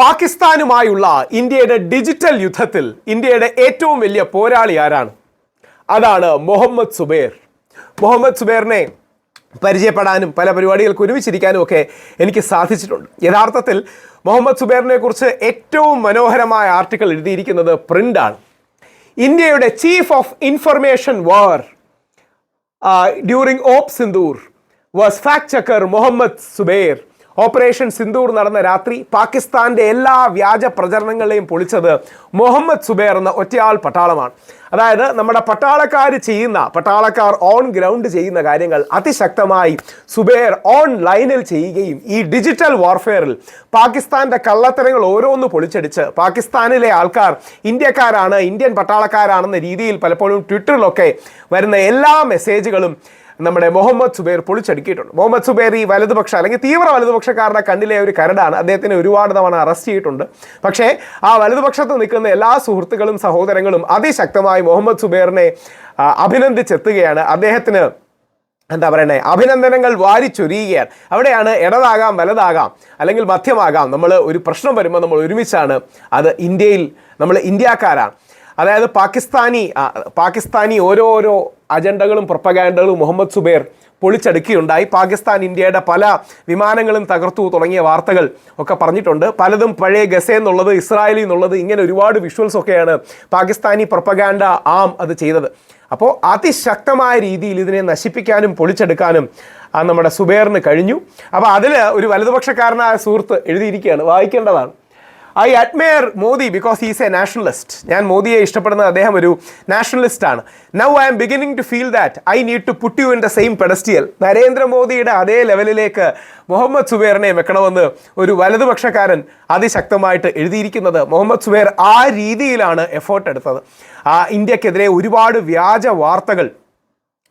പാകിസ്ഥാനുമായുള്ള ഇന്ത്യയുടെ ഡിജിറ്റൽ യുദ്ധത്തിൽ ഇന്ത്യയുടെ ഏറ്റവും വലിയ പോരാളി ആരാണ്? അതാണ് മുഹമ്മദ് സുബൈർ. മുഹമ്മദ് സുബൈറിനെ പരിചയപ്പെടാനും പല പരിപാടികൾക്ക് ഒരുമിച്ചിരിക്കാനും ഒക്കെ എനിക്ക് സാധിച്ചിട്ടുണ്ട്. യഥാർത്ഥത്തിൽ മുഹമ്മദ് സുബൈറിനെ കുറിച്ച് ഏറ്റവും മനോഹരമായ ആർട്ടിക്കിൾ എഴുതിയിരിക്കുന്നത് പ്രിന്റാണ് ഇന്ത്യയുടെ chief of information war during op Sindoor was fact checker Muhammad Zubair. Operation Sindoor നടന്ന രാത്രി പാകിസ്ഥാന്റെ എല്ലാ വ്യാജ പ്രചരണങ്ങളെയും പൊളിച്ചത് മുഹമ്മദ് സുബേർ എന്ന ഒറ്റയാൾ പട്ടാളമാണ്. അതായത് നമ്മുടെ പട്ടാളക്കാർ ചെയ്യുന്ന പട്ടാളക്കാർ ഓൺ ഗ്രൗണ്ട് ചെയ്യുന്ന കാര്യങ്ങൾ അതിശക്തമായി സുബേർ ഓൺ ലൈനിൽ ചെയ്യുകയും ഈ ഡിജിറ്റൽ വാർഫെയറിൽ പാകിസ്ഥാന്റെ കള്ളത്തരങ്ങൾ ഓരോന്ന് പൊളിച്ചടിച്ച് പാകിസ്ഥാനിലെ ആൾക്കാർ ഇന്ത്യക്കാരാണ് ഇന്ത്യൻ പട്ടാളക്കാരാണെന്ന രീതിയിൽ പലപ്പോഴും ട്വിറ്ററിലൊക്കെ വരുന്ന എല്ലാ മെസ്സേജുകളും നമ്മുടെ മുഹമ്മദ് സുബൈർ പൊളിച്ചടുക്കിയിട്ടുണ്ട്. മുഹമ്മദ് സുബൈർ ഈ വലതുപക്ഷ അല്ലെങ്കിൽ തീവ്ര വലതുപക്ഷക്കാരുടെ കണ്ണിലെ ഒരു കരടാണ്. അദ്ദേഹത്തിനെ ഒരുപാട് തവണ അറസ്റ്റ് ചെയ്തിട്ടുണ്ട്. പക്ഷേ ആ വലതുപക്ഷത്ത് നിൽക്കുന്ന എല്ലാ സുഹൃത്തുക്കളും സഹോദരങ്ങളും അതിശക്തമായി മുഹമ്മദ് സുബൈറിനെ അഭിനന്ദിച്ചെത്തുകയാണ്. അദ്ദേഹത്തിന് എന്താ പറയണേ? അഭിനന്ദനങ്ങൾ വാരിച്ചൊരിയുകയാണ്. അവിടെയാണ് ഇടതാകാം വലതാകാം അല്ലെങ്കിൽ മധ്യമാകാം. നമ്മൾ ഒരു പ്രശ്നം വരുമ്പോൾ നമ്മൾ ഒരുമിച്ചാണ് അത് ഇന്ത്യയിൽ നമ്മൾ ഇന്ത്യക്കാരാണ്. അതായത് പാകിസ്ഥാനി പാകിസ്ഥാനി ഓരോരോ അജണ്ടകളും പ്രൊപ്പഗാൻഡകളും മുഹമ്മദ് സുബൈർ പൊളിച്ചടുക്കുകയുണ്ടായി പാകിസ്ഥാൻ ഇന്ത്യയുടെ പല വിമാനങ്ങളും തകർത്തു തുടങ്ങിയ വാർത്തകൾ ഒക്കെ പറഞ്ഞിട്ടുണ്ട്. പലതും പഴയ ഗസ എന്നുള്ളത് ഇസ്രായേലിൽ നിന്നുള്ളത് ഇങ്ങനെ ഒരുപാട് വിഷ്വൽസ് ഒക്കെയാണ് പാകിസ്ഥാനി പ്രൊപ്പഗാൻഡ ആം അത് ചെയ്തത്. അപ്പോൾ അതിശക്തമായ രീതിയിൽ ഇതിനെ നശിപ്പിക്കാനും പൊളിച്ചെടുക്കാനും ആ നമ്മുടെ സുബേറിന് കഴിഞ്ഞു. അപ്പോൾ അതിൽ ഒരു വലതുപക്ഷക്കാരനായ സുഹൃത്ത് എഴുതിയിരിക്കുകയാണ്. വായിക്കേണ്ടതാണ്. I admire Modi because he's a nationalist ഞാൻ മോദിയെ ഇഷ്ടപ്പെടുന്നത് അദ്ദേഹം ഒരു നാഷണലിസ്റ്റ് ആണ്. Now I am beginning to feel that I need to put you in the same pedestal നരേന്ദ്രമോദിയുടെ അതേ ലെവലിലേക്ക് മുഹമ്മദ് സുബേറിനെ വെക്കണമെന്ന് ഒരു വലതുപക്ഷക്കാരൻ അതിശക്തമായിട്ട് എഴുതിയിരിക്കുന്നത് മുഹമ്മദ് സുബേർ ആ രീതിയിലാണ് എഫേർട്ട് എടുത്തത്. ഇന്ത്യക്കെതിരെ ഒരുപാട് വ്യാജ വാർത്തകൾ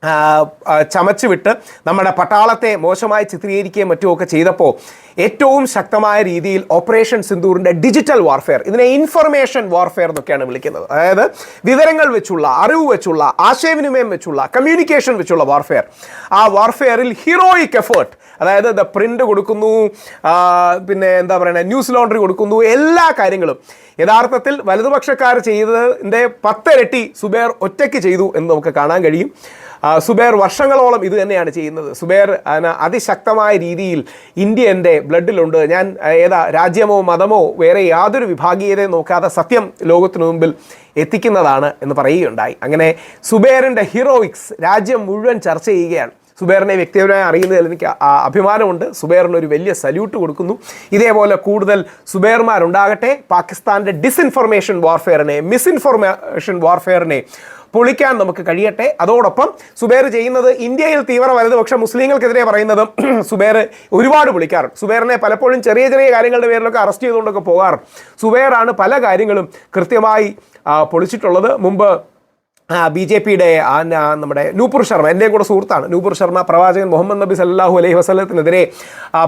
ആ, ആ, വിട്ട് നമ്മുടെ പട്ടാളത്തെ മോശമായി ചിത്രീകരിക്കുകയും മറ്റുമൊക്കെ ചെയ്തപ്പോൾ ഏറ്റവും ശക്തമായ രീതിയിൽ ഓപ്പറേഷൻ സിന്ദൂറിന്റെ ഡിജിറ്റൽ വാർഫെയർ ഇതിനെ ഇൻഫർമേഷൻ വാർഫെയർ എന്നൊക്കെയാണ് വിളിക്കുന്നത്. അതായത് വിവരങ്ങൾ വെച്ചുള്ള അറിവ് വെച്ചുള്ള ആശയവിനിമയം വെച്ചുള്ള കമ്മ്യൂണിക്കേഷൻ വെച്ചുള്ള വാർഫെയർ. ആ വാർഫെയറിൽ ഹീറോയിക് എഫേർട്ട് അതായത് ദ പ്രിന്റ് കൊടുക്കുന്നു പിന്നെ എന്താ പറയുക ന്യൂസ് ലോണ്ടറി കൊടുക്കുന്നു എല്ലാ കാര്യങ്ങളും. യഥാർത്ഥത്തിൽ വലതുപക്ഷക്കാർ ചെയ്തതിന്റെ പത്തിരട്ടി സുബേർ ഒറ്റയ്ക്ക് ചെയ്തു എന്ന് നമുക്ക് കാണാൻ കഴിയും. സുബേർ വർഷങ്ങളോളം ഇത് തന്നെയാണ് ചെയ്യുന്നത്. സുബേർ അതിശക്തമായ രീതിയിൽ ഇന്ത്യ എന്റെ ബ്ലഡിലുണ്ട്. ഞാൻ ഏതാ രാജ്യമോ മതമോ വേറെ യാതൊരു വിഭാഗീയതയും നോക്കാതെ സത്യം ലോകത്തിനു മുമ്പിൽ എത്തിക്കുന്നതാണ് എന്ന് പറയുകയുണ്ടായി. അങ്ങനെ സുബേറിന്റെ ഹീറോയിക്സ് രാജ്യം മുഴുവൻ ചർച്ച ചെയ്യുകയാണ്. സുബേറിനെ വ്യക്തിപരമായി അറിയുന്നതിൽ എനിക്ക് അഭിമാനമുണ്ട്. സുബേറിന് ഒരു വലിയ സല്യൂട്ട് കൊടുക്കുന്നു. ഇതേപോലെ കൂടുതൽ സുബേർമാരുണ്ടാകട്ടെ. പാകിസ്ഥാന്റെ ഡിസ്ഇൻഫർമേഷൻ വാർഫെയറിനെ മിസ്ഇൻഫർമേഷൻ വാർഫെയറിനെ പൊളിക്കാൻ നമുക്ക് കഴിയട്ടെ. അതോടൊപ്പം സുബേർ ചെയ്യുന്നത് ഇന്ത്യയിൽ തീവ്ര വലതുപക്ഷ മുസ്ലിങ്ങൾക്കെതിരെ പറയുന്നതും സുബേർ ഒരുപാട് പൊളിക്കാറുണ്ട്. സുബേറിനെ പലപ്പോഴും ചെറിയ ചെറിയ കാര്യങ്ങളുടെ പേരിലൊക്കെ അറസ്റ്റ് ചെയ്തുകൊണ്ടൊക്കെ പോകാറുണ്ട്. സുബേറാണ് പല കാര്യങ്ങളും കൃത്യമായി പൊളിച്ചിട്ടുള്ളത്. മുമ്പ് ബി ജെ പിയുടെ നമ്മുടെ നൂപുർ ശർമ്മ എന്റെയും കൂടെ സുഹൃത്താണ്. നൂപുർ ശർമ്മ പ്രവാചകൻ മുഹമ്മദ് നബി സല്ലാഹു അലൈഹി വസ്ലത്തിനെതിരെ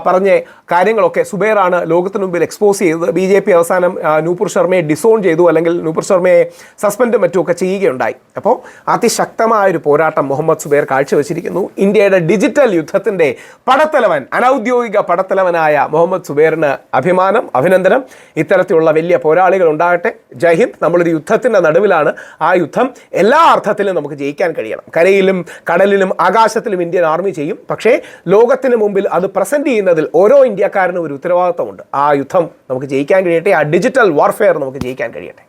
പറഞ്ഞ കാര്യങ്ങളൊക്കെ സുബൈറാണ് ലോകത്തിന് മുമ്പിൽ എക്സ്പോസ് ചെയ്തത്. ബി ജെ പി അവസാനം നൂപുർ ശർമ്മയെ ഡിസോൺ ചെയ്തു അല്ലെങ്കിൽ നൂപുർ ശർമ്മയെ സസ്പെൻഡും മറ്റുമൊക്കെ ചെയ്യുകയുണ്ടായി. അപ്പോൾ അതിശക്തമായ ഒരു പോരാട്ടം മുഹമ്മദ് സുബൈർ കാഴ്ചവെച്ചിരിക്കുന്നു. ഇന്ത്യയുടെ ഡിജിറ്റൽ യുദ്ധത്തിന്റെ പടത്തലവൻ അനൗദ്യോഗിക പടത്തലവനായ മുഹമ്മദ് സുബൈറിന് അഭിമാനം അഭിനന്ദനം. ഇത്തരത്തിലുള്ള വലിയ പോരാളികൾ ഉണ്ടാകട്ടെ. ജയ്ഹിന്ദ് നമ്മളൊരു യുദ്ധത്തിന്റെ നടുവിലാണ് ആ യുദ്ധം. എല്ലാ അർത്ഥത്തിലും നമുക്ക് ജയിക്കാൻ കഴിയണം. കരയിലും കടലിലും ആകാശത്തിലും ഇന്ത്യൻ ആർമി ചെയ്യും. പക്ഷേ ലോകത്തിന് മുമ്പിൽ അത് പ്രസന്റ് ചെയ്യുന്നതിൽ ഓരോ ഇന്ത്യക്കാരനും ഒരു ഉത്തരവാദിത്തമുണ്ട് ആ യുദ്ധം നമുക്ക് ജയിക്കാൻ കഴിയട്ടെ. ആ ഡിജിറ്റൽ വാർഫെയർ നമുക്ക് ജയിക്കാൻ കഴിയട്ടെ.